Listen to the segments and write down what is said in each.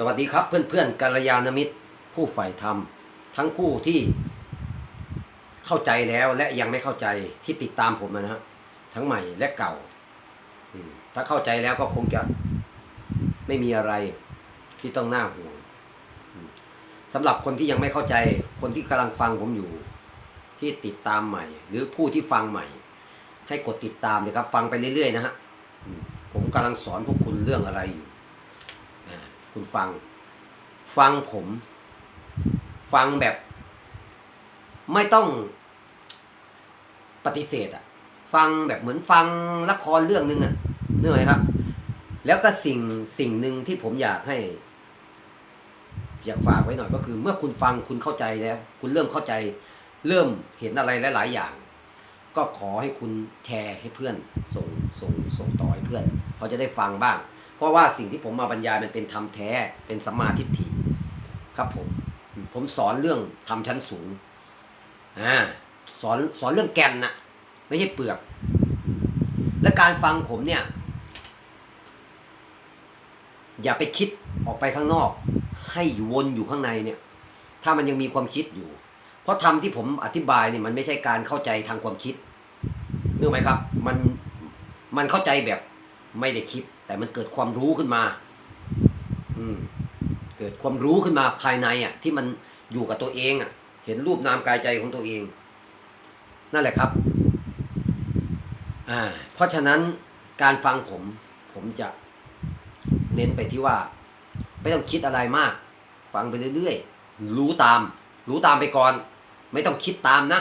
สวัสดีครับเพื่อนๆกัลยาณมิตร ผู้ใฝ่ธรรม ทั้งผู้ที่เข้าใจแล้วและยังไม่เข้าใจที่ติดตามผมนะฮะทั้งใหม่และเก่าถ้าเข้าใจแล้วก็คงจะไม่มีอะไรที่ต้องน่าห่วงสำหรับคนที่ยังไม่เข้าใจ คนที่กำลังฟังผมอยู่ ที่ติดตามใหม่ หรือผู้ที่ฟังใหม่ ให้กดติดตามเลยครับ ฟังไปเรื่อยๆนะฮะผมกำลังสอนพวกคุณเรื่องอะไรอยู่ คุณฟัง ฟังผม ฟังแบบ ไม่ต้องปฏิเสธอะฟังแบบเหมือนฟังละครเรื่องหนึ่งอะนึกไหมครับ แล้วก็สิ่งสิ่งหนึ่งที่ผมอยากให้ อยากฝากไว้หน่อยก็คือ เมื่อคุณฟังคุณเข้าใจแล้ว คุณเริ่มเข้าใจ เริ่มเห็นอะไรหลาย ๆ อย่าง ก็ขอให้คุณแชร์ให้เพื่อน ส่งส่งส่งต่อให้เพื่อนเขาจะได้ฟังบ้าง เพราะว่าสิ่งที่ผมมาบรรยายมันเป็นธรรมแท้เป็นสัมมาทิฏฐิครับผมผมสอนเรื่องธรรมชั้นสูงอ่าสอนสอนเรื่องแก่นนะไม่ใช่เปลือก และการฟังผมเนี่ย อย่าไปคิดออกไปข้างนอก ให้อยู่วนอยู่ข้างในเนี่ย ถ้ามันยังมีความคิดอยู่ เพราะธรรมที่ผมอธิบายเนี่ยมันไม่ใช่การเข้าใจทางความคิดนึกไหมครับ มันมันเข้าใจแบบไม่ได้คิด แต่มันเกิดความรู้ขึ้นมา อืม เกิดความรู้ขึ้นมาภายในอะ ที่มันอยู่กับตัวเองอะ เห็นรูปนามกายใจของตัวเอง นั่นแหละครับอ่าเพราะฉะนั้นการฟังผม ผมจะเน้นไปที่ว่า ไม่ต้องคิดอะไรมาก ฟังไปเรื่อยๆ รู้ตาม รู้ตามไปก่อน ไม่ต้องคิดตามนะ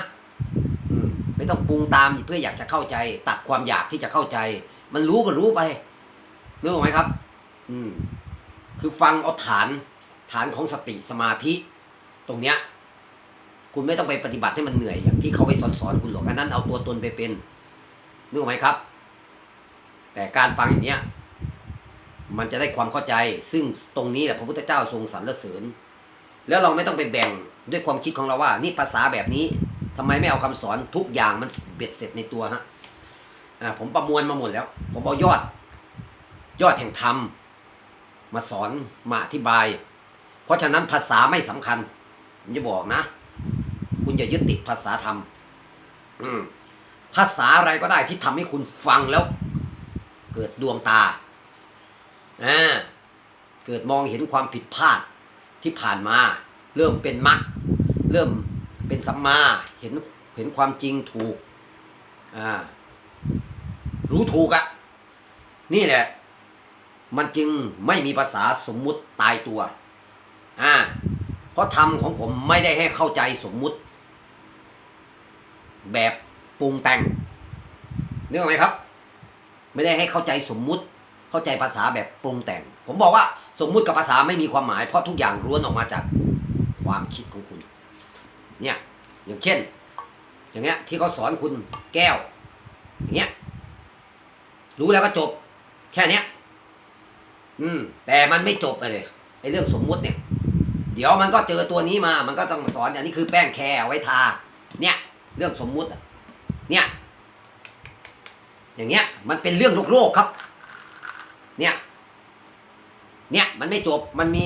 อืมไม่ต้องปรุงตามเพื่ออยากจะเข้าใจ ตัดความอยากที่จะเข้าใจ มันรู้ก็รู้ไป นึกออกไหมครับ อืม คือฟังเอาฐานฐานของสติสมาธิ ตรงเนี้ย คุณไม่ต้องไปปฏิบัติให้มันเหนื่อยอย่างที่เขาไปสอนสอนคุณหรอกอันนั้นเอาตัวตนไปเป็นนึกออกไหมครับ แต่การฟังอย่างเนี้ย มันจะได้ความเข้าใจ ซึ่งตรงนี้แหละพระพุทธเจ้าทรงสรรเสริญ แล้วเราไม่ต้องไปแบ่งด้วยความคิดของเราว่า นี่ภาษาแบบนี้ทำไมไม่เอาคำสอนทุกอย่างมันเบ็ดเสร็จในตัวฮะอ่าผมประมวลมาหมดแล้ว ผมเอายอด ยอดแห่งธรรม มาสอนมาอธิบาย เพราะฉะนั้นภาษาไม่สำคัญผมจะบอกนะ คุณอย่ายึดติดภาษาธรรมภาษาอะไรก็ได้ที่ทำให้คุณฟังแล้ว เกิดดวงตาอ่าเกิดมองเห็นความผิดพลาดที่ผ่านมา เริ่มเป็นมรรคเริ่มเป็นสัมมาเห็นเห็นความจริงถูก อ่า รู้ถูกอะนี่แหละ มันจึงไม่มีภาษาสมมุติตายตัว อ่า เพราะธรรมของผมไม่ได้ให้เข้าใจสมมุติ แบบปรุงแต่งนึกออกไหมครับ ไม่ได้ให้เข้าใจสมมุติ เข้าใจภาษาแบบปรุงแต่ง ผมบอกว่าสมมุติกับภาษาไม่มีความหมาย เพราะทุกอย่างล้วนออกมาจากความคิดของคุณ เนี่ย อย่างเช่น อย่างเงี้ย ที่เขาสอนคุณแก้ว อย่างเงี้ย รู้แล้วก็จบ แค่เนี้ย อืม แต่มันไม่จบเลยไอ้เรื่องสมมุติเนี่ย เดี๋ยวมันก็เจอตัวนี้มา มันก็ต้องมาสอนอันนี้คือแป้งแคร์ไว้ทา เนี่ย เรื่องสมมุติอะเนี่ย อย่างเงี้ย มันเป็นเรื่องโลกโลกครับ เนี่ย เนี่ย มันไม่จบ มันมี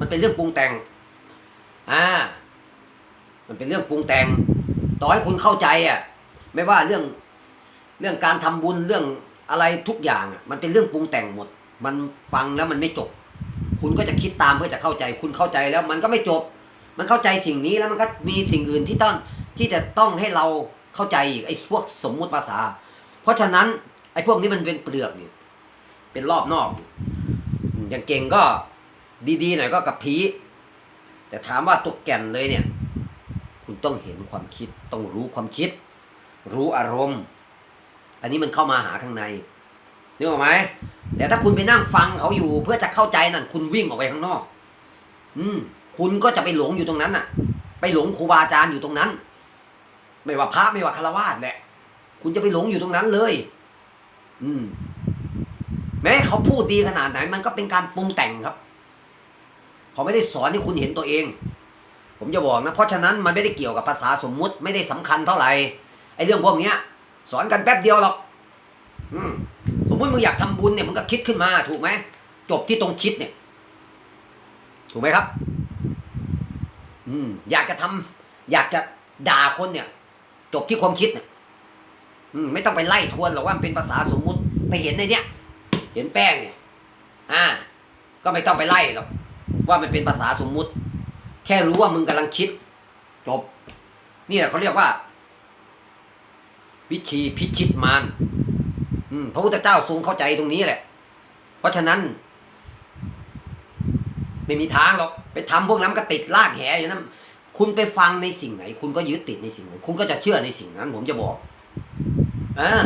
มันเป็นเรื่องปรุงแต่ง อ่า มันเป็นเรื่องปรุงแต่ง ต่อให้คุณเข้าใจอะ ไม่ว่าเรื่อง เรื่องการทำบุญ เรื่องอะไรทุกอย่างอะมันเป็นเรื่องปรุงแต่งหมด มันฟังแล้วมันไม่จบ คุณก็จะคิดตามเพื่อจะเข้าใจ คุณเข้าใจแล้วมันก็ไม่จบ มันเข้าใจสิ่งนี้แล้วมันก็มีสิ่งอื่นที่ต้องที่จะต้องให้เราเข้าใจอีกไอ้พวกสมมุติภาษา เพราะฉะนั้นไอ้พวกนี้มันเป็นเปลือกนี่เป็นรอบนอก อยู่อย่างเก่งก็ดีๆหน่อยก็กับพีแต่ถามว่าตัวแก่นเลยเนี่ย คุณต้องเห็นความคิดต้องรู้ความคิด รู้อารมณ์ อันนี้มันเข้ามาหาข้างในนึกออกไหม แต่ถ้าคุณไปนั่งฟังเขาอยู่ เพื่อจะเข้าใจนั่นคุณวิ่งออกไปข้างนอก อืม คุณก็จะไปหลงอยู่ตรงนั้นน่ะ ไปหลงครูบาอาจารย์อยู่ตรงนั้น ไม่ว่าพระไม่ว่าคารวาสแหละคุณจะไปหลงอยู่ตรงนั้นเลย อืม แม้เขาพูดดีขนาดไหน มันก็เป็นการปรุงแต่งครับเขาไม่ได้สอนให้คุณเห็นตัวเอง ผมจะบอกนะ เพราะฉะนั้นมันไม่ได้เกี่ยวกับภาษาสมมุติไม่ได้สำคัญเท่าไหร่ไอ้เรื่องพวกเนี้ย สอนกันแป๊บเดียวหรอก มสมมติมึงอยากทำบุญเนี่ยมึงก็คิดขึ้นมาถูกไหมจบที่ตรงคิดเนี่ย ถูกไหมครับ อืม อยากจะทำอยากจะด่าคนเนี่ย จบที่ความคิดเนี่ยอืมไม่ต้องไปไล่ทวนหรอกว่ามันเป็นภาษาสมมุติไปเห็นในเนี้ยเห็นแป้งเนี่ย อ่า ก็ไม่ต้องไปไล่หรอกว่ามันเป็นภาษาสมมุติ แค่รู้ว่ามึงกำลังคิด จบ นี่แหละเขาเรียกว่า วิธีพิชิตมาร พระพุทธเจ้าทรงเข้าใจตรงนี้แหละ เพราะฉะนั้น ไม่มีทางหรอกไปทำพวกนั้นก็ติดลากแหอยู่นั้นคุณไปฟังในสิ่งไหน คุณก็ยึดติดในสิ่งนั้น คุณก็จะเชื่อในสิ่งนั้น ผมจะบอกเออ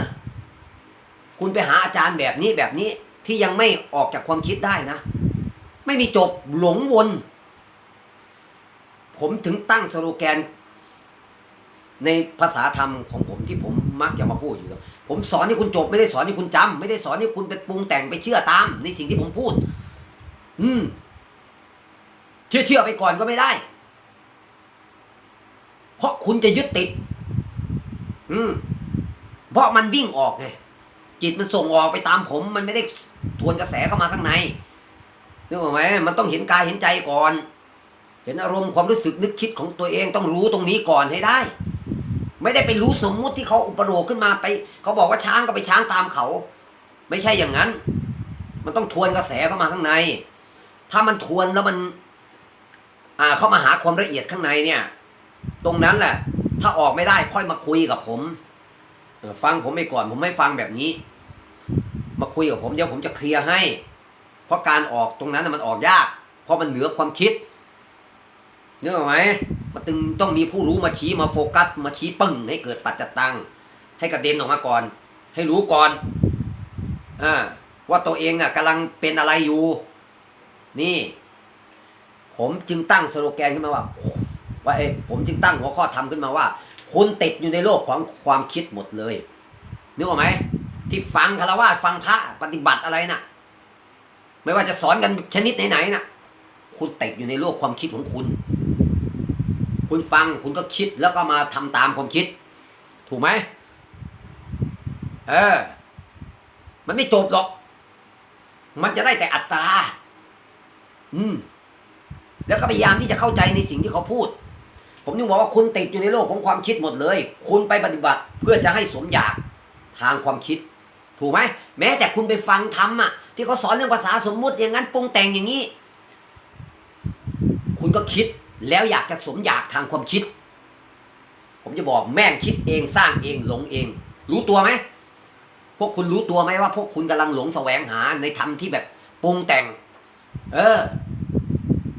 คุณไปหาอาจารย์แบบนี้แบบนี้ที่ยังไม่ออกจากความคิดได้นะ ไม่มีจบหลงวน ผมถึงตั้งสโลแกน ในภาษาธรรมของผมที่ผมมักจะมาพูดอยู่แล้ว ผมสอนให้คุณจบไม่ได้สอนให้คุณจำไม่ได้สอนให้คุณไปปรุงแต่งไปเชื่อตาม ในสิ่งที่ผมพูด อืม เชื่อเชื่อไปก่อนก็ไม่ได้ เพราะคุณจะยึดติด อืม เพราะมันวิ่งออกไงจิตมันส่งออกไปตามผม มันไม่ได้ทวนกระแสเข้ามาข้างในนึกออกไหมมันต้องเห็นกายเห็นใจก่อน เห็นอารมณ์ความรู้สึกนึกคิดของตัวเองต้องรู้ตรงนี้ก่อนให้ได้ ไม่ได้ไปรู้สมมุติที่เขาอุปโลกขึ้นมาไปเขาบอกว่าช้างก็ไปช้างตามเขา ไม่ใช่อย่างนั้น มันต้องทวนกระแสเข้ามาข้างใน ถ้ามันทวนแล้วมัน อ่าเข้ามาหาความละเอียดข้างในเนี่ย ตรงนั้นแหละ ถ้าออกไม่ได้ค่อยมาคุยกับผมฟังผมไปก่อน ผมไม่ฟังแบบนี้ มาคุยกับผมเดี๋ยวผมจะเคลียร์ให้ เพราะการออกตรงนั้นมันออกยาก เพราะมันเหนือความคิด นึกออกไหมมันตึงต้องมีผู้รู้มาชี้มาโฟกัส มาชี้ปึ้งให้เกิดปัจจตัง ให้กระเด็นออกมาก่อน ให้รู้ก่อนอ่าว่าตัวเองอะกำลังเป็นอะไรอยู่ นี่ ผมจึงตั้งสโลแกนขึ้นมาว่า ว่าเอ้ผมจึงตั้งหัวข้อทำขึ้นมาว่า คุณติดอยู่ในโลกของความคิดหมดเลยนึกออกไหมที่ฟังคารวะฟังพระปฏิบัติอะไรน่ะ ไม่ว่าจะสอนกันชนิดไหนๆน่ะ คุณติดอยู่ในโลกความคิดของคุณ คุณฟังคุณก็คิดแล้วก็มาทำตามความคิด ถูกไหมเออ มันไม่จบหรอก มันจะได้แต่อัตรา อืม แล้วก็พยายามที่จะเข้าใจในสิ่งที่เขาพูด ผมยังบอกว่าคุณติดอยู่ในโลกของความคิดหมดเลย คุณไปปฏิบัติเพื่อจะให้สมอยากทางความคิด ถูกไหม แม้แต่คุณไปฟังธรรมอะ ที่เขาสอนเรื่องภาษาสมมุติอย่างนั้นปรุงแต่งอย่างนี้ คุณก็คิด แล้วอยากจะสมอยากทางความคิด ผมจะบอกแม่งคิดเองสร้างเองหลงเอง รู้ตัวไหมพวกคุณรู้ตัวไหมว่าพวกคุณกำลังหลงแสวงหาในธรรมที่แบบปรุงแต่ง เออ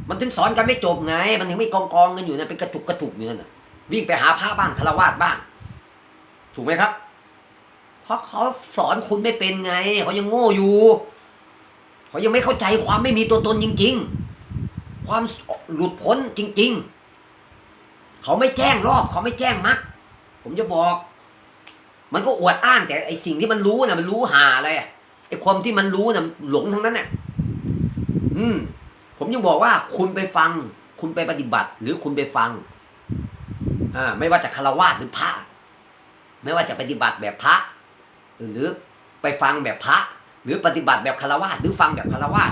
มันถึงสอนกันไม่จบไง มันถึงไม่กองกองกันอยู่นะเป็นกระจุกกระจุกอยู่นั่นะวิ่งไปหาพระบ้างคารวาสบ้าง ถูกไหมครับ เพราะเขาสอนคุณไม่เป็นไง เขายังโง่อยู่ เขายังไม่เข้าใจความไม่มีตัวตนจริง ๆ ความหลุดพ้นจริง ๆ เขาไม่แจ้งรอบ เขาไม่แจ้งมักผมจะบอก มันก็อวดอ้างแต่ไอสิ่งที่มันรู้น่ะมันรู้หาอะไรไอความที่มันรู้น่ะหลงทั้งนั้นเน่ะอืม ผมยังบอกว่าคุณไปฟัง คุณไปปฏิบัติ หรือคุณไปฟังอ่าไม่ว่าจะคารวะหรือพระไม่ว่าจะปฏิบัติแบบพระ หรือไปฟังแบบพระ หรือปฏิบัติแบบคารวะหรือฟังแบบคารวะ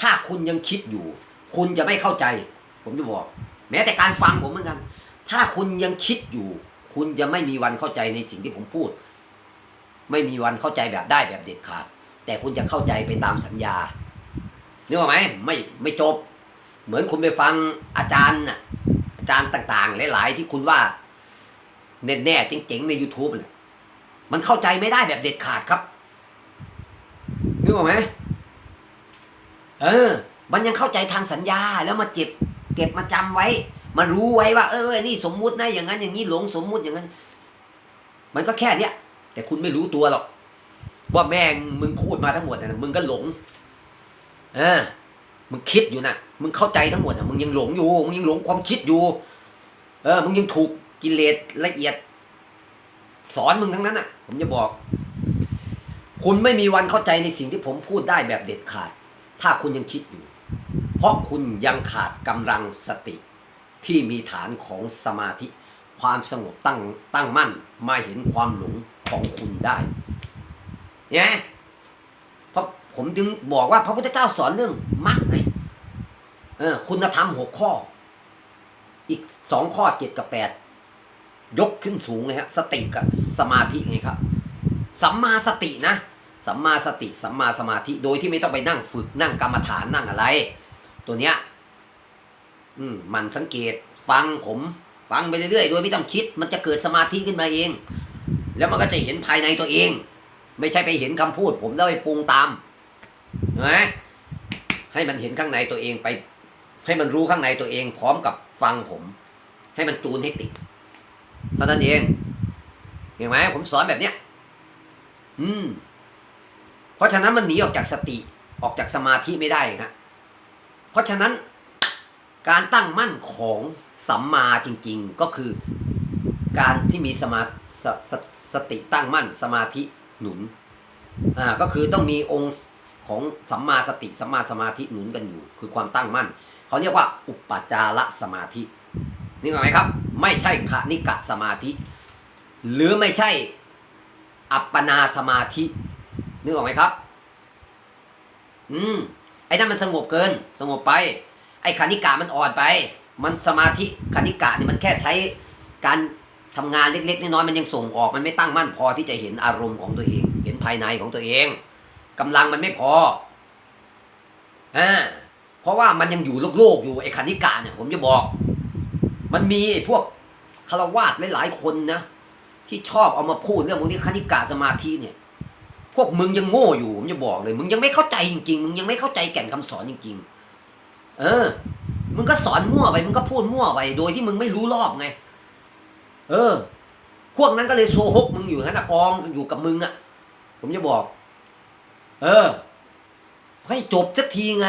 ถ้าคุณยังคิดอยู่ คุณจะไม่เข้าใจ ผมจะบอก แม้แต่การฟังผมเหมือนกัน ถ้าคุณยังคิดอยู่ คุณจะไม่มีวันเข้าใจในสิ่งที่ผมพูด ไม่มีวันเข้าใจแบบได้แบบเด็ดขาด แต่คุณจะเข้าใจไปตามสัญญานึกออกไหมไม่ไม่จบ เหมือนคุณไปฟังอาจารย์อาจารย์ต่างๆ หลาย ๆ ที่คุณว่าแน่ๆเจ๋งๆใน YouTube เนี่ยมันเข้าใจไม่ได้แบบเด็ดขาดครับนึกออกไหมเออ มันยังเข้าใจทางสัญญาแล้วมาเจ็บ เก็บมาจำไว้ มารู้ไว้ว่า เออนี่สมมุตินะอย่างนั้นอย่างนี้หลงสมมุติอย่างนั้น มันก็แค่เนี้ยแต่คุณไม่รู้ตัวหรอก ว่าแม่งมึงพูดมาทั้งหมดนะมึงก็หลง เออ มึงคิดอยู่นะมึงเข้าใจทั้งหมดนะมึงยังหลงอยู่มึงยังหลงความคิดอยู่ เออ มึงยังถูกกิเลสละเอียด สอนมึงทั้งนั้นน่ะ ผมจะบอก คุณไม่มีวันเข้าใจในสิ่งที่ผมพูดได้แบบเด็ดขาด ถ้าคุณยังคิดอยู่ เพราะคุณยังขาดกำลังสติที่มีฐานของสมาธิ ความสงบตั้งตั้งมั่นมาเห็นความหลงของคุณได้เนี่ยเพราะผมถึงบอกว่าพระพุทธเจ้าสอนเรื่องมรรคไงเออคุณธรรมหกข้อ อีกสองข้อเจ็ดกับแปดยกขึ้นสูงเลยฮะสติกับสมาธิไงครับสัมมาสตินะ สัมมาสติสัมมาสมาธิโดยที่ไม่ต้องไปนั่งฝึกนั่งกรรมฐานนั่งอะไร ตัวเนี้ยอืมมันสังเกตฟังผมฟังไปเรื่อยๆโดยไม่ต้องคิด มันจะเกิดสมาธิขึ้นมาเอง แล้วมันก็จะเห็นภายในตัวเอง ไม่ใช่ไปเห็นคำพูด ผมแล้วไปปรุงตามนไหมให้มันเห็นข้างในตัวเองไป ให้มันรู้ข้างในตัวเอง พร้อมกับฟังผม ให้มันจูนให้ติดเท่านั้นเองเห็นไหมผมสอนแบบเนี้ยอืม เพราะฉะนั้นมันหนีออกจากสติออกจากสมาธิไม่ได้ฮะเพราะฉะนั้นการตั้งมั่นของสัมมาจริง ๆ ก็คือการที่มีสมาสสสติตั้งมั่นสมาธิหนุนอ่าก็คือต้องมีองค์ของสัมมาสติสัมมาสมาธิหนุนกันอยู่ คือความตั้งมั่นเขาเรียกว่า อุปจารสมาธินี่ไหมครับ ไม่ใช่ขณิกะสมาธิ หรือไม่ใช่อัปปนาสมาธิ นึกออกไหมครับ อืม ไอ้นั่นมันสงบเกิน สงบไป ไอ้คณิกะมันอ่อนไป มันสมาธิคณิกะนี่มันแค่ใช้การทำงานเล็กๆน้อยๆมันยังส่งออกมันไม่ตั้งมั่นพอที่จะเห็นอารมณ์ของตัวเอง เห็นภายในของตัวเองกำลังมันไม่พออ่าเพราะว่ามันยังอยู่โลกๆอยู่ไอ้คณิกะเนี่ยผมจะบอก มันมีไอ้พวกคารวาสหลายๆคนนะที่ชอบเอามาพูดเรื่องพวกนี้คณิกะสมาธิเนี่ย พวกมึงยังโง่อยู่ผมจะบอกเลย มึงยังไม่เข้าใจจริง ๆ มึงยังไม่เข้าใจแก่นคำสอนจริง ๆ เออ มึงก็สอนมั่วไป มึงก็พูดมั่วไป โดยที่มึงไม่รู้รอบไง เออ พวกนั้นก็เลยโซฮกมึงอยู่งั้นนะกองอยู่กับมึงอะ่ะผมจะบอก เออ ให้จบสักทีไง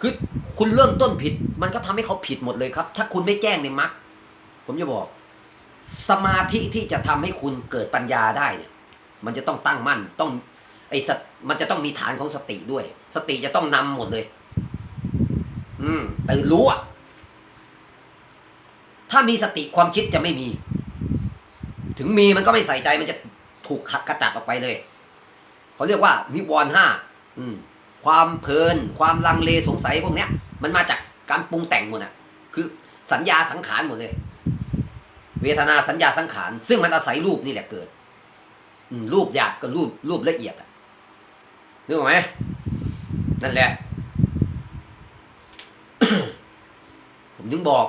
คือคุณเริ่มต้นผิด มันก็ทำให้เขาผิดหมดเลยครับ ถ้าคุณไม่แจ้งในมรรคผมจะบอก สมาธิที่จะทำให้คุณเกิดปัญญาได้เนี่ย มันจะต้องตั้งมั่นต้องไอสตมันจะต้องมีฐานของสติด้วย สติจะต้องนำหมดเลย อืมตื่นรู้อะถ้ามีสติความคิดจะไม่มี ถึงมีมันก็ไม่ใส่ใจมันจะถูกขัดกระจัดออกไปเลยเขาเรียกว่านิวรณ์ห้าอืมความเพลิน ความลังเลสงสัยพวกเนี้ย มันมาจากการปรุงแต่งหมดอะคือสัญญาสังขารหมดเลย เวทนาสัญญาสังขาร ซึ่งมันอาศัยรูปนี่แหละเกิด รูปหยาบกับรูปรูปละเอียดอะนึกออกไหมนั่นแหละ ผมถึงบอก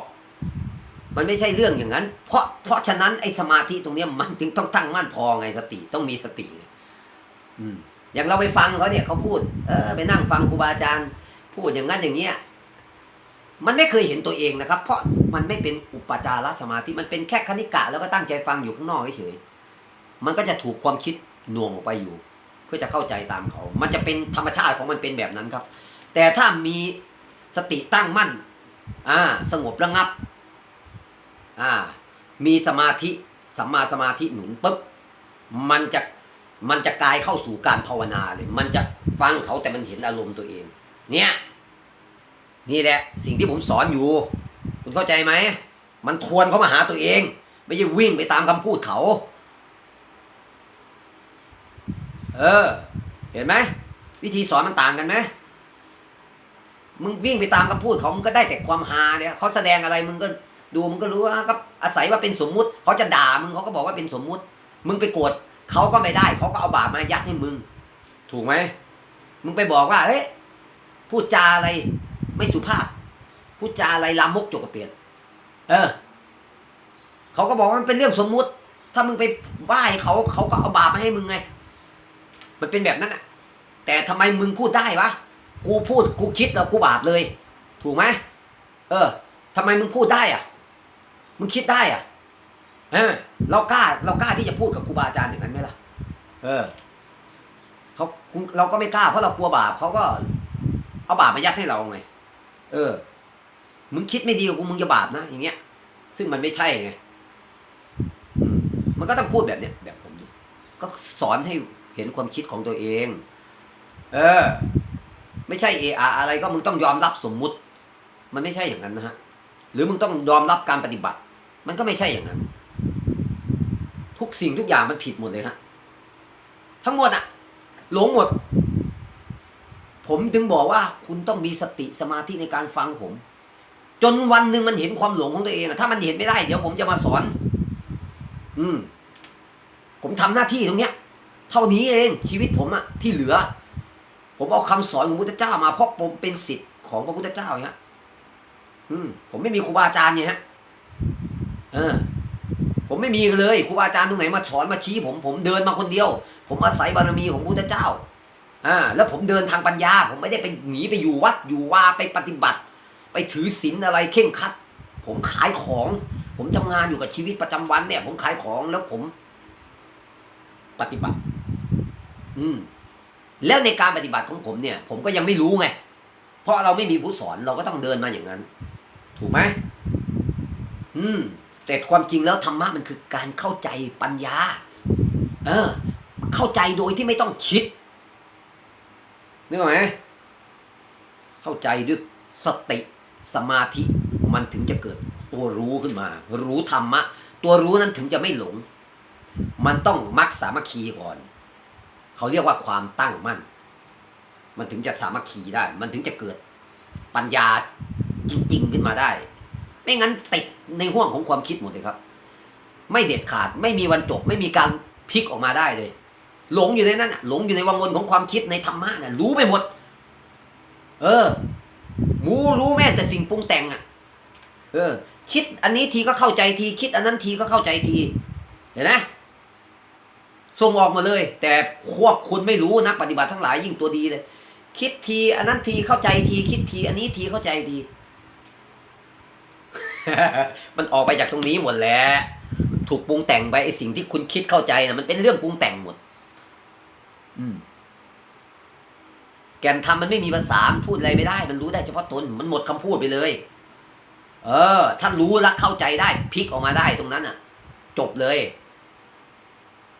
มันไม่ใช่เรื่องอย่างนั้น เพราะเพราะฉะนั้นไอ้สมาธิตรงเนี้ยมันถึงต้องตั้งมั่นพอไงสติต้องมีสติอืมอย่างเราไปฟังเขาเนี่ยเขาพูด เออไปนั่งฟังครูบาอาจารย์ พูดอย่างนั้นอย่างเงี้ย มันไม่เคยเห็นตัวเองนะครับ เพราะมันไม่เป็นอุปจารสมาธิมันเป็นแค่คณิกะแล้วก็ตั้งใจฟังอยู่ข้างนอกเฉยๆ มันก็จะถูกความคิดหน่วงออกไปอยู่ เพื่อจะเข้าใจตามเขา มันจะเป็นธรรมชาติของมันเป็นแบบนั้นครับ แต่ถ้ามีสติตั้งมั่น อ่า สงบระงับ อ่า มีสมาธิสัมมาสมาธิหนุนปุ๊บ มันจะ มันจะกลายเข้าสู่การภาวนาเลย มันจะฟังเขาแต่มันเห็นอารมณ์ตัวเอง เนี่ย นี่แหละ สิ่งที่ผมสอนอยู่ คุณเข้าใจไหม มันทวนเขามาหาตัวเอง ไม่ใช่วิ่งไปตามคำพูดเขา เออ เห็นไหมวิธีสอนมันต่างกันไหมมึงวิ่งไปตามคำพูดเขามึงก็ได้แต่ความฮาเนี่ยเขาแสดงอะไรมึงก็ดูมึงก็รู้ว่าก็อาศัยว่าเป็นสมมุติเขาจะด่ามึงเขาก็บอกว่าเป็นสมมุติ มึงไปโกรธเขาก็ไม่ได้เขาก็เอาบาปมายัดให้มึง ถูกไหมมึงไปบอกว่าเฮ้ยพูดจาอะไรไม่สุภาพ พูดจาอะไรลามกจกกระเปียดเออเขาก็บอกว่ามันเป็นเรื่องสมมุติ ถ้ามึงไปไหว้เขาเขาก็เอาบาปมาให้มึงไง มันเป็นแบบนั้นอะแต่ทำไมมึงพูดได้วะกูพูดกูคิดแล้วกูบาปเลย ถูกไหมเออทำไมมึงพูดได้อะมึงคิดได้อะเออ เรากล้า เรากล้าที่จะพูดกับครูบาอาจารย์อย่างนั้นไหมล่ะ เออเขาเราก็ไม่กล้าเพราะเรากลัวบาปเขาก็ เอาบาปมายัดให้เราไงเออ มึงคิดไม่ดีกับกูมึงจะบาปนะอย่างเงี้ย ซึ่งมันไม่ใช่ไงมันก็ต้องพูดแบบเนี้ยแบบผมนี่ก็สอนให้ เห็นความคิดของตัวเอง เออ ไม่ใช่เออาอะไรก็มึงต้องยอมรับสมมุติ มันไม่ใช่อย่างนั้นนะฮะ หรือมึงต้องยอมรับการปฏิบัติ มันก็ไม่ใช่อย่างนั้น ทุกสิ่งทุกอย่างมันผิดหมดเลยฮะ ทั้งหมดอะหลงหมด ผมถึงบอกว่าคุณต้องมีสติสมาธิในการฟังผม จนวันหนึ่งมันเห็นความหลงของตัวเองอะถ้ามันเห็นไม่ได้ เดี๋ยวผมจะมาสอน อืม ผมทำหน้าที่ตรงเนี้ย เท่านี้เองชีวิตผมอะที่เหลือ ผมเอาคำสอนของพระพุทธเจ้ามาเพราะผมเป็นสิทธิ์ของพระพุทธเจ้าอย่างเงี้ยผมไม่มีครูบาอาจารย์เนี่ยฮะเออ ผมไม่มีเลยครูบาอาจารย์ตรงไหนมาสอนมาชี้ ผมผมเดินมาคนเดียว ผมอาศัยบารมีของพระพุทธเจ้าอ่าแล้วผมเดินทางปัญญา ผมไม่ได้ไปหนีไปอยู่วัดอยู่ว่าไปปฏิบัติ ไปถือศีลอะไรเข่งคัด ผมขายของ ผมทำงานอยู่กับชีวิตประจำวันเนี่ย ผมขายของแล้วผม ปฏิบัติ อืมแล้วในการปฏิบัติของผมเนี่ย ผมก็ยังไม่รู้ไง เพราะเราไม่มีผู้สอนเราก็ต้องเดินมาอย่างนั้น ถูกไหมอืม แต่ความจริงแล้วธรรมะมันคือการเข้าใจปัญญา เออ เข้าใจโดยที่ไม่ต้องคิดนึกออกไหมเข้าใจด้วยสติสมาธิมันถึงจะเกิดตัวรู้ขึ้นมา รู้ธรรมะ ตัวรู้นั้นถึงจะไม่หลง มันต้องมักสามัคคีก่อน เขาเรียกว่าความตั้งมั่น มันถึงจะสามัคคีได้ มันถึงจะเกิดปัญญาจริง ๆ ขึ้นมาได้ ไม่งั้นติดในห่วงของความคิดหมดเลยครับ ไม่เด็ดขาดไม่มีวันจบ ไม่มีการพลิกออกมาได้เลย หลงอยู่ในนั้นหลงอยู่ในวังวนของความคิดในธรรมะน่ะรู้ไปหมด เออหมูรู้แม่แต่สิ่งปรุงแต่งอะ เออ คิดอันนี้ทีก็เข้าใจที คิดอันนั้นทีก็เข้าใจที เห็นไหม ส่งออกมาเลย แต่พวกคุณไม่รู้นักปฏิบัติทั้งหลายยิ่งตัวดีเลย คิดทีอันนั้นทีเข้าใจที คิดที อันนี้ทีเข้าใจทีมันออกไปจากตรงนี้หมดแล้วถูกปรุงแต่งไปไอสิ่งที่คุณคิดเข้าใจนะมันเป็นเรื่องปรุงแต่งหมด อืม แกนทำมันไม่มีภาษาพูดอะไรไม่ได้ มันรู้ได้เฉพาะตนมันหมดคำพูดไปเลย เออ ถ้ารู้แล้วเข้าใจได้พลิกออกมาได้ตรงนั้นอะ จบเลย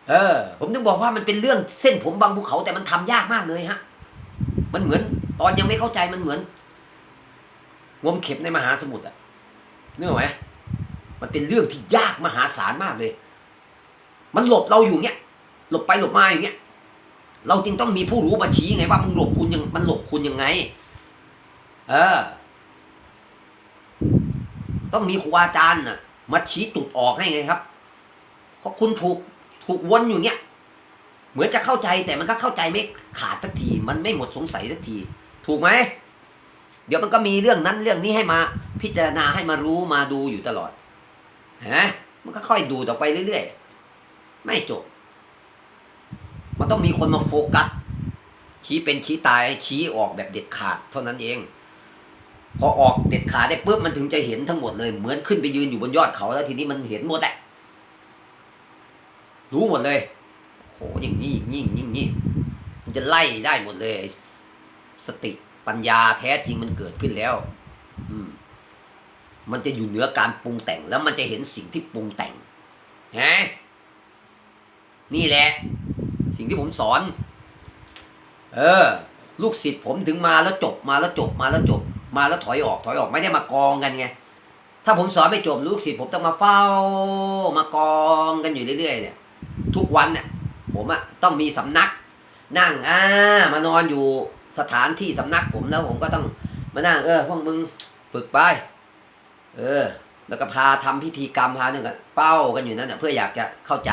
เออ ผมถึงบอกว่ามันเป็นเรื่องเส้นผมบางภูเขาแต่มันทำยากมากเลยฮะ มันเหมือน ตอนยังไม่เข้าใจมันเหมือนงมเข็มในมหาสมุทรอะนึกออกไหมมันเป็นเรื่องที่ยากมหาศาลมากเลย มันหลบเราอยู่เงี้ย หลบไปหลบมาอย่างเงี้ย เราจึงต้องมีผู้รู้มาชี้ไงว่ามึงหลบคุณยังมันหลบคุณยังไง เออ ต้องมีครูอาจารย์น่ะ มาชี้จุดออกให้ไงครับเพราะคุณถูก ถูกวนอยู่เงี้ยเหมือนจะเข้าใจแต่มันก็เข้าใจไม่ขาดสักที มันไม่หมดสงสัยสักที ถูกไหมเดี๋ยวมันก็มีเรื่องนั้นเรื่องนี้ให้มาพิจารณาให้มารู้มาดูอยู่ตลอดฮะมันก็ค่อยดูต่อไปเรื่อยๆ ไม่จบ มันต้องมีคนมาโฟกัส ชี้เป็นชี้ตายชี้ออกแบบเด็ดขาดเท่านั้นเอง พอออกเด็ดขาดได้ปุ๊บมันถึงจะเห็นทั้งหมดเลย เหมือนขึ้นไปยืนอยู่บนยอดเขาแล้วทีนี้มันเห็นหมดแหละ รู้หมดเลย โหอย่างนี้อย่างนี้อย่างนี้มันจะไล่ได้หมดเลย สติปัญญาแท้จริงมันเกิดขึ้นแล้ว อืม มันจะอยู่เหนือการปรุงแต่งแล้วมันจะเห็นสิ่งที่ปรุงแต่งฮะนี่แหละ สิ่งที่ผมสอน เออ ลูกศิษย์ผมถึงมาแล้วจบมาแล้วจบมาแล้วจบ มาแล้วถอยออกถอยออกไม่ได้มากองกันไงถ้าผมสอนไม่จบลูกศิษย์ผมต้องมาเฝ้ามากองกันอยู่เรื่อยๆเนี่ย ทุกวันเนี่ยผมอะต้องมีสำนัก นั่งอ่ามานอนอยู่สถานที่สำนักผมแล้วผมก็ต้องมานั่งเออพวกมึงฝึกไป เออ แล้วก็พาทำพิธีกรรมพาเนี่ยก็เป้ากันอยู่นั่นน่ะเพื่ออยากจะเข้าใจ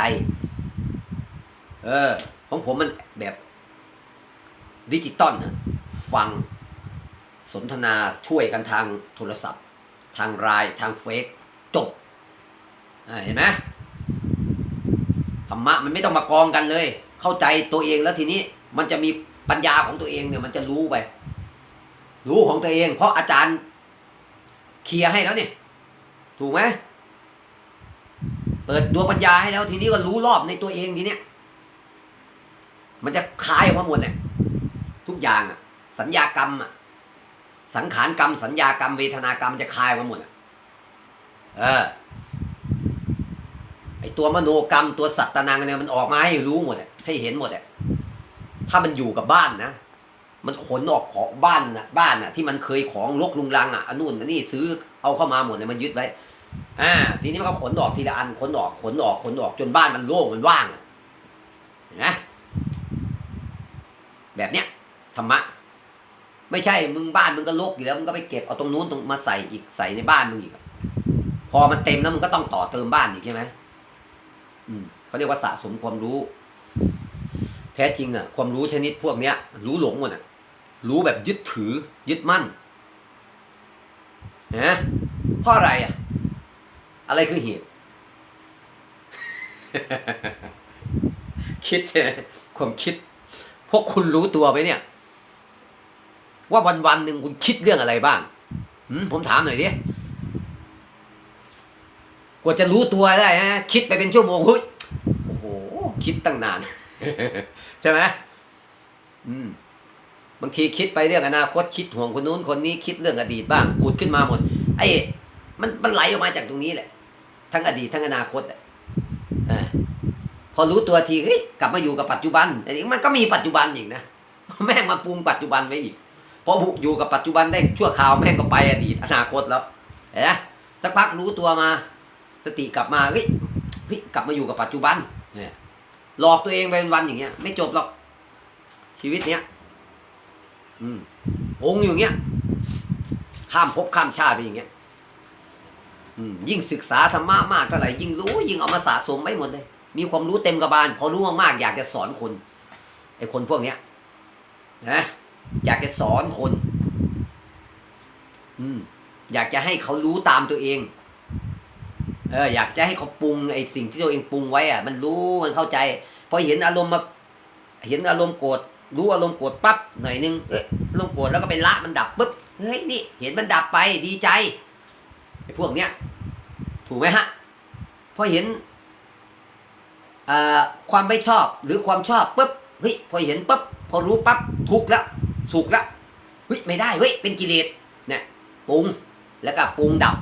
เออ ของผมมันแบบดิจิตอลนะฟังสนทนาช่วยกันทางโทรศัพท์ ทางไลน์ทางเฟซจบเห็นไหม ธรรมะมันไม่ต้องมากองกันเลย เข้าใจตัวเองแล้วทีนี้มันจะมีปัญญาของตัวเองเนี่ยมันจะรู้ไป รู้ของตัวเอง เพราะอาจารย์เคลียร์ให้แล้วเนี่ยถูกไหมเปิดดวงปัญญาให้แล้วทีนี้ก็รู้รอบในตัวเองทีเนี้ยมันจะคลายออกมาหมดเนี่ยทุกอย่างอะสัญญากรรมอะสังขารกรรม สัญญากรรมเวทนากรรมจะคลายออกมาหมดอะเออ ไอตัวมโนกรรมตัวสัตตนังเนี่ยมันออกมาให้รู้หมดอะให้เห็นหมดอะถ้ามันอยู่กับบ้านนะ มันขนออกของบ้านนะบ้านนะที่มันเคยของลกลุงลังอะอันนู่นอันนี่ซื้อเอาเข้ามาหมดเลยมันยึดไว้อ่า ทีนี้มันก็ขนออกทีละอันขนออกขนออกขนออกจนบ้านมันโล่งมันว่างอะเห็นไหมแบบเนี้ยธรรมะไม่ใช่มึงบ้านมึงก็ลกอยู่แล้วมึงก็ไปเก็บเอาตรงนู้นตรงมาใส่อีกใส่ในบ้านมึงอีกพอมันเต็มแล้วมึงก็ต้องต่อเติมบ้านอีกใช่ไหม เขาเรียกว่าสะสมความรู้ แท้จริงอะ ความรู้ชนิดพวกเนี้ย รู้หลงหมดอะ รู้แบบยึดถือ ยึดมั่นนะเพราะอะไรอะ อะไรคือเหตุ คิดใความคิด พวกคุณรู้ตัวไหมเนี่ย ว่าวันวันหนึ่งคุณคิดเรื่องอะไรบ้างผมถามหน่อยดิ กว่าจะรู้ตัวได้ฮะคิดไปเป็นชั่วโมงเฮ้ยโอ้โห คิดตั้งนาน ใช่ไหมอืมบางทีคิดไปเรื่องอนาคตคิดห่วงคนนู้นคนนี้คิดเรื่องอดีตบ้างผุดขึ้นมาหมดไอ้มันมันไหลออกมาจากตรงนี้แหละ ทั้งอดีตทั้งอนาคตอะพอรู้ตัวทีเฮ้ยกลับมาอยู่กับปัจจุบันไอันนี้มันก็มีปัจจุบันอีกนะแม่งมาปรุงปัจจุบันไว้อีกพอบุกอยู่กับปัจจุบันได้ชั่วคราวแม่งก็ไปอดีตอนาคตแล้วเห็นไหมสักพักรู้ตัวมา สติกลับมาเฮ้ยเฮ้ยกลับมาอยู่กับปัจจุบันเนี่ยหลอกตัวเองไปวันอย่างเงี้ย ไม่จบหรอก ชีวิตเนี้ยอืมองอยู่เงี้ยข้ามภพข้ามชาติไปอย่างเงี้ยอืมยิ่งศึกษาธรรมะมากเท่าไหร่ยิ่งรู้ยิ่งเอามาสะสมไว้หมดเลย มีความรู้เต็มกระบาล พอรู้มากๆอยากจะสอนคนไอ้คนพวกเนี้ยนะอยากจะสอนคน อืมอยากจะให้เขารู้ตามตัวเอง เอออยากจะให้เขาปรุงไอ้สิ่งที่ตัวเองปรุงไว้อะ มันรู้มันเข้าใจพอเห็นอารมณ์มาเห็นอารมณ์โกรธรู้อารมณ์โกรธปั๊บหน่อยนึงเอ้ยอารมณ์โกรธแล้วก็ไปละมันดับปุ๊บเฮ้ยนี่ เห็นมันดับไปดีใจไอ้พวกเนี้ยถูกไหมฮะพอเห็นอ่อความไม่ชอบหรือความชอบปุ๊บเฮ้ยพอเห็นปุ๊บพอรู้ปั๊บทุกข์ละสุขละเฮ้ยไม่ได้เฮ้ยเป็นกิเลสเนี่ยปรุงแล้วก็ปรุงดับ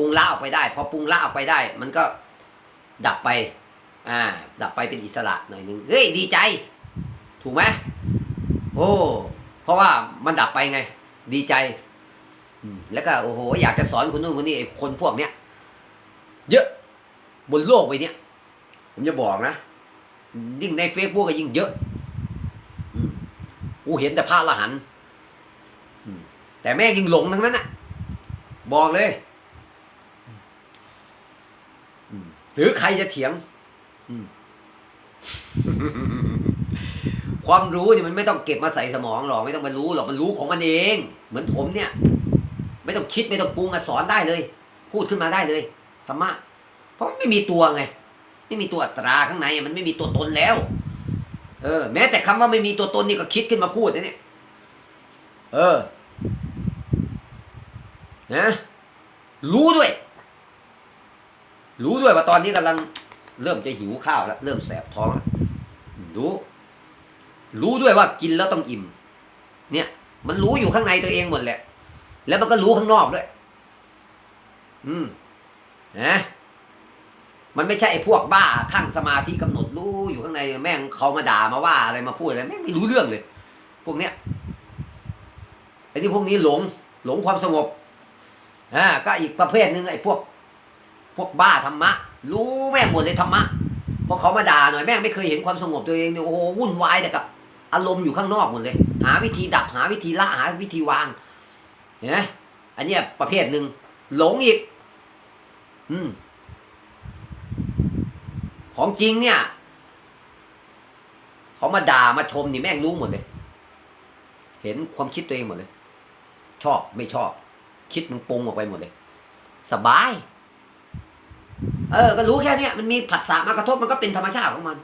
รุงละออกไปได้ พอปรุงละออกไปได้ มันก็ดับไป อ่า ดับไปเป็นอิสระหน่อยนึงเฮ้ยดีใจ ถูกไหมโอ้เพราะว่ามันดับไปไง ดีใจแล้วก็โอ้โหอยากจะสอนคนนู้นคนนี้คนพวกเนี้ยเยอะบนโลกใบเนี้ยผมจะบอกนะยิ่งในเฟซบุ๊กก็ยิ่งเยอะอืมกูเห็นแต่พระละหันแต่แม่งยิ่งหลงทั้งนั้นน่ะ บอกเลยอืม หรือใครจะเถียงอืมความรู้เนี่ยมันไม่ต้องเก็บมาใส่สมองหรอกไม่ต้องมารู้หรอกมันรู้ของมันเอง เหมือนผมเนี่ย ไม่ต้องคิดไม่ต้องปรุงอะสอนได้เลย พูดขึ้นมาได้เลยธรรมะเพราะมันไม่มีตัวไง ไม่มีตัวอัตราข้างในมันไม่มีตัวตนแล้ว เออ แม้แต่คำว่าไม่มีตัวตนนี่ก็คิดขึ้นมาพูดนะเนี่ยเออนะรู้ด้วย รู้ด้วยว่าตอนนี้กำลังเริ่มจะหิวข้าวแล้วเริ่มแสบท้องแล้วรู้ รู้ด้วยว่ากินแล้วต้องอิ่ม เนี่ย มันรู้อยู่ข้างในตัวเองหมดแหละ แล้วมันก็รู้ข้างนอกด้วย อืมนะมันไม่ใช่ไอ้พวกบ้าข้างสมาธิกำหนดรู้อยู่ข้างในแม่งเขามาด่ามาว่าอะไรมาพูดอะไรแม่งไม่รู้เรื่องเลย พวกเนี้ยไอ้ที่พวกนี้หลง หลงความสงบอ่าก็อีกประเภทหนึ่งไอ้พวก วกบ้าธรรมะ รู้แม่งหมดเลยธรรมะพอเขามาด่าหน่อยแม่งไม่เคยเห็นความสงบตัวเองเนี่ยโอ้โหวุ่นวายแต่กับ อารมณ์อยู่ข้างนอกหมดเลย หาวิธีดับหาวิธีละหาวิธีวางเห็นไหมอันเนี้ยประเภทหนึ่งหลงอีก อืม ของจริงเนี่ยเขามาด่ามาชมนี่แม่งรู้หมดเลย เห็นความคิดตัวเองหมดเลย ชอบไม่ชอบ คิดมันปรุงออกไปหมดเลย สบาย เออ ก็รู้แค่เนี้ยมันมีผัสสะมากระทบมันก็เป็นธรรมชาติของมัน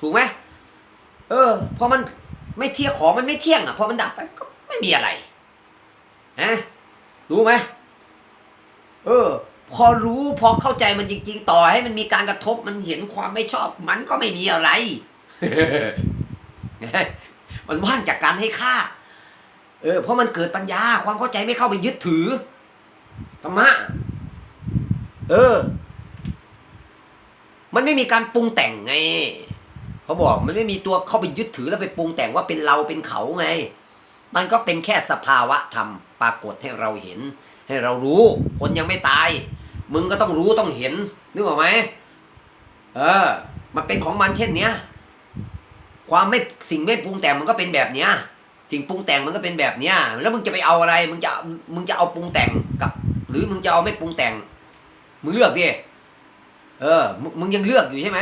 ถูกไหมเออ พอมันไม่เที่ยงของมันไม่เที่ยงอะพอมันดับไปก็ไม่มีอะไรฮะรู้ไหมเออ พอรู้พอเข้าใจมันจริง ๆ ต่อให้มันมีการกระทบมันเห็นความไม่ชอบ มันก็ไม่มีอะไร มันว่างจากการให้ค่า เออ เพราะมันเกิดปัญญา ความเข้าใจไม่เข้าไปยึดถือธรรมะเออ มันไม่มีการปรุงแต่งไงเขาบอกมันไม่มีตัวเข้าไปยึดถือแล้วไปปรุงแต่งว่าเป็นเราเป็นเขาไง มันก็เป็นแค่สภาวะธรรมปรากฏให้เราเห็น ให้เรารู้คนยังไม่ตาย มึงก็ต้องรู้ต้องเห็นนึกออกไหมเออ มันเป็นของมันเช่นเนี้ยความไม่สิ่งไม่ปรุงแต่งมันก็เป็นแบบเนี้ย สิ่งปรุงแต่งมันก็เป็นแบบเนี้ย แล้วมึงจะไปเอาอะไร มึงจะมึงจะเอาปรุงแต่งกับ หรือมึงจะเอาไม่ปรุงแต่งมึงเลือกดิ เออ มึงยังเลือกอยู่ใช่ไหม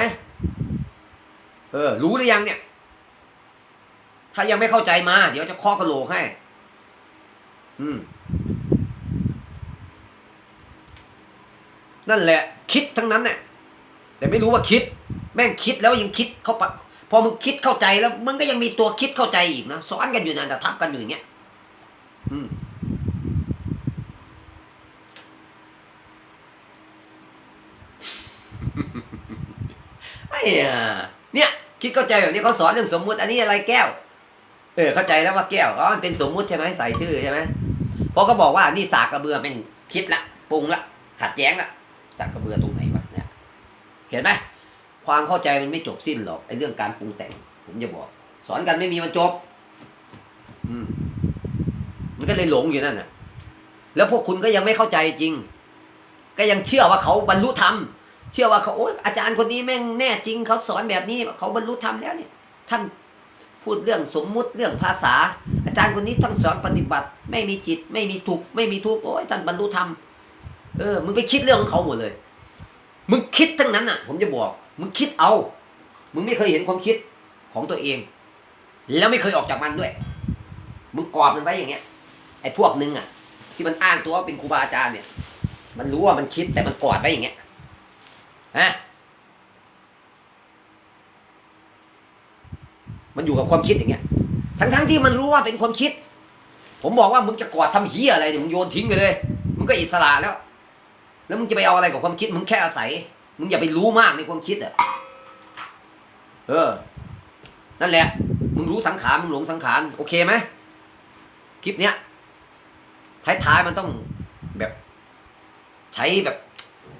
เออ รู้หรือยังเนี่ย ถ้ายังไม่เข้าใจมา เดี๋ยวจะเคาะกระโหลกให้ อืม นั่นแหละ คิดทั้งนั้นเนี่ยแต่ไม่รู้ว่าคิด แม่งคิดแล้วยังคิดเข้าไปพอมึงคิดเข้าใจแล้ว มึงก็ยังมีตัวคิดเข้าใจอีกนะซ้อนกันอยู่นั่นแต่ทับกันอยู่อย่างเงี้ย อืม ไอ้เนี่ยคิดเข้าใจแบบนี้เขาสอนเรื่องสมมุติ อันนี้อะไรแก้ว เออ เข้าใจแล้วว่าแก้วอ๋อมันเป็นสมมุติใช่ไหมใส่ชื่อใช่ไหมพอเขาบอกว่านี่สากกระเบือเป็นคิดละปรุงละขัดแย้งละสากกระเบือตรงไหนวะเนี่ยเห็นไหมความเข้าใจมันไม่จบสิ้นหรอกไอ้เรื่องการปรุงแต่ง ผมจะบอก สอนกันไม่มีมันจบ อืม มันก็เลยหลงอยู่นั่นน่ะ แล้วพวกคุณก็ยังไม่เข้าใจจริง ก็ยังเชื่อว่าเขาบรรลุธรรม เชื่อว่าเขาโอ๊ยอาจารย์คนนี้แม่งแน่จริงเขาสอนแบบนี้เขาบรรลุธรรมแล้วเนี่ย ท่านพูดเรื่องสมมุติเรื่องภาษา อาจารย์คนนี้ต้งสอนปฏิบัติ ไม่มีจิต ไม่มีทุกไม่มีทุกโอ้ยท่านบรรลุธรรมเออมึงไปคิดเรื่องของเขาหมดเลย มึงคิดทั้งนั้นอะ ผมจะบอก มึงคิดเอา มึงไม่เคยเห็นความคิดของตัวเอง แล้วไม่เคยออกจากมันด้วย มึงกรอบมันไว้อย่างเงี้ย ไอ้พวกนึงอะ ที่มันอ้างตัวว่าเป็นครูบาอาจารย์เนี่ย มันรู้ว่ามันคิดแต่มันกอดไว้อย่างเงี้ย ฮะมันอยู่กับความคิดอย่างเงี้ย ทั้งๆที่มันรู้ว่าเป็นความคิด ผมบอกว่ามึงจะกอดทำเฮียอะไรเนี่ยมึงโยนทิ้งไปเลย มึงก็อิสระแล้ว แล้วมึงจะไปเอาอะไรกับความคิด มึงแค่อาศัย มึงอย่าไปรู้มากในความคิดอะ เออ นั่นแหละ มึงรู้สังขาร มึงหลงสังขาร โอเคไหมคลิปเนี้ย ท้ายๆมันต้องแบบ ใช้แบบ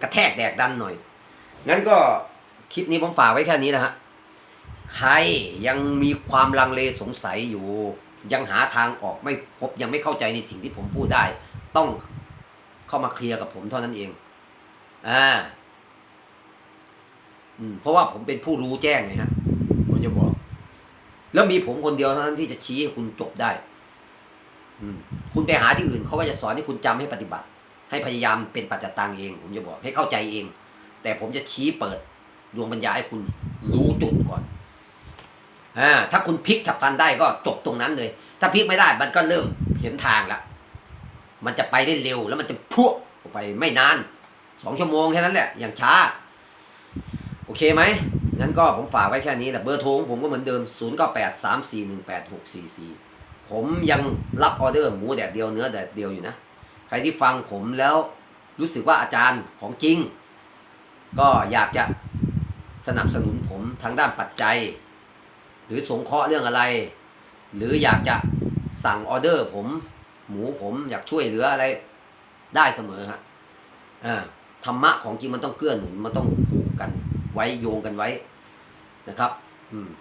กระแทกแดกดันหน่อย งั้นก็คลิปนี้ผมฝากไว้แค่นี้นะฮะ ใครยังมีความลังเลสงสัยอยู่ ยังหาทางออกไม่พบยังไม่เข้าใจในสิ่งที่ผมพูดได้ ต้องเข้ามาเคลียร์กับผมเท่านั้นเอง อ่าอืมเพราะว่าผมเป็นผู้รู้แจ้งไงฮะผมจะบอก แล้วมีผมคนเดียวเท่านั้นที่จะชี้ให้คุณจบได้ อืม คุณไปหาที่อื่นเขาก็จะสอนให้คุณจำให้ปฏิบัติ ให้พยายามเป็นปัจจตังเอง ผมจะบอกให้เข้าใจเอง แต่ผมจะชี้เปิดดวงปัญญาให้คุณรู้จุดก่อนอ่าถ้าคุณพลิกฉับพลันได้ก็จบตรงนั้นเลย ถ้าพลิกไม่ได้มันก็เริ่มเห็นทางละมันจะไปได้เร็วแล้วมันจะพุ่งออกไปไม่นานสองชั่วโมงแค่นั้นแหละ อย่างช้า โอเคไหมงั้นก็ผมฝากไว้แค่นี้แหละเบอร์โทรของผมก็เหมือนเดิม 0 9 8 3 4 1 8 6 4 4 ผมยังรับออเดอร์หมูแดดเดียวเนื้อแดดเดียวอยู่นะ ใครที่ฟังผมแล้วรู้สึกว่าอาจารย์ของจริง ก็อยากจะสนับสนุนผมทางด้านปัจจัย หรือสงเคราะห์เรื่องอะไร หรืออยากจะสั่งออเดอร์ผมหมูผมอยากช่วยเหลืออะไรได้เสมอฮะธรรมะของจริงมันต้องเกื้อหนุนมันต้องผูกกันไว้โยงกันไว้นะครับ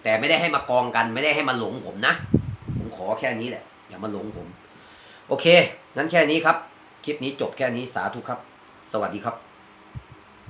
แต่ไม่ได้ให้มากองกันไม่ได้ให้มาหลงผมนะ ผมขอแค่นี้แหละ อย่ามาหลงผม โอเคงั้นแค่นี้ครับ คลิปนี้จบแค่นี้สาธุครับ สวัสดีครับ